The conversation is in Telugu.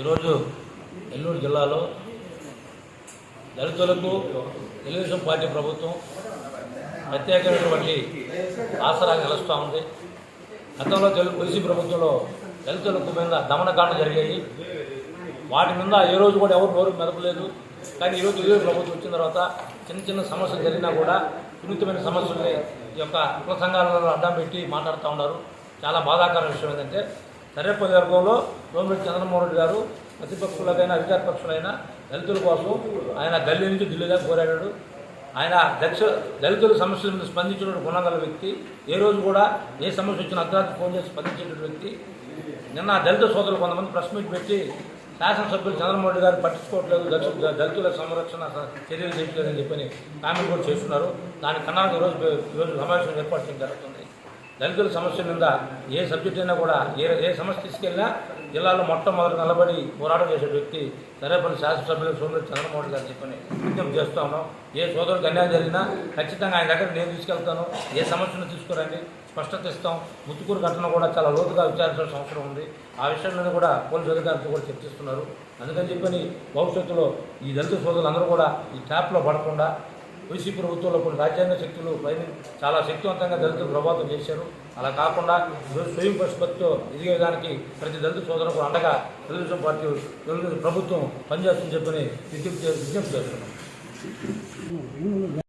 ఈరోజు నెల్లూరు జిల్లాలో దళితులకు తెలుగుదేశం పార్టీ ప్రభుత్వం ప్రత్యేకమైనటువంటి ఆసరా నిలుస్తూ ఉంది. గతంలో తెలుగు వైసీ ప్రభుత్వంలో దళితులకు మీద దమనకాండ జరిగాయి. వాటి మీద ఏ రోజు కూడా ఎవరు నోరు మెదపలేదు. కానీ ఈరోజు తెలుగు ప్రభుత్వం వచ్చిన తర్వాత చిన్న చిన్న సమస్యలు జరిగినా కూడా సున్నితమైన సమస్యల్ని ఈ యొక్క కుల సంఘాలలో అడ్డం పెట్టి మాట్లాడుతూ ఉన్నారు. చాలా బాధాకర విషయం ఏంటంటే సర్వేపల్లి వర్గంలో సోమిరెడ్డి చంద్రమోహన్ రెడ్డి గారు ప్రతిపక్షులకైనా అధికార పక్షులైనా దళితుల కోసం ఆయన గల్లీ నుంచి ఢిల్లీగా పోరాడాడు. ఆయన దక్ష దళితుల సమస్యల మీద స్పందించిన గుణగల వ్యక్తి. ఏ రోజు కూడా ఏ సమస్య వచ్చినా అర్ధరాత్రి ఫోన్ చేసి స్పందించేటువంటి వ్యక్తి. నిన్న దళిత సోదరులు కొంతమంది ప్రెస్ మీట్ పెట్టి శాసనసభ్యులు చంద్రమోహన్ రెడ్డి గారు పట్టించుకోవట్లేదు దళిత దళితుల సంరక్షణ చర్యలు చేయట్లేదని చెప్పని కామెంట్ కూడా చేస్తున్నారు. దాని కన్నా ఈరోజు ఈరోజు సమావేశం ఏర్పాటు చేయడం జరుగుతుంది. దళితుల సమస్య మీద ఏ సబ్జెక్ట్ అయినా కూడా ఏ ఏ సమస్య తీసుకెళ్ళినా జిల్లాలో మొట్టమొదటి నిలబడి పోరాటం చేసే వ్యక్తి సరేపల్లి శాసనసభ్యులు సోమిరెడ్డి చంద్రమోహన్ గారు చెప్పని విజ్ఞప్తి చేస్తూ ఉన్నాం. ఏ సోదరుడికి అన్యాయం జరిగినా ఖచ్చితంగా ఆయన దగ్గర నేను తీసుకెళ్తాను. ఏ సమస్యను తీసుకురండి. స్పష్టత ఇస్తాం. ముత్తుకూరు ఘటన కూడా చాలా లోతుగా విచారించాల్సిన అవసరం ఉంది. ఆ విషయం మీద కూడా పోలీసు అధికారులతో కూడా చర్చిస్తున్నారు. అందుకని చెప్పని భవిష్యత్తులో ఈ దళిత సోదరులు అందరూ కూడా ఈ ట్యాప్లో పడకుండా వైసీ ప్రభుత్వంలో కొన్ని రాజ్యాంగ శక్తులు పైన చాలా శక్తివంతంగా దళితులు ప్రభావితం చేశారు. అలా కాకుండా ఈరోజు స్వయం ప్రతిపత్తితో విధానికి ప్రతి దళిత సోదరులకు అండగా తెలుగుదేశం పార్టీ తెలుగుదేశం ప్రభుత్వం పనిచేస్తుందని చెప్పని విజ్ఞప్తి విజ్ఞప్తి చేస్తున్నాం.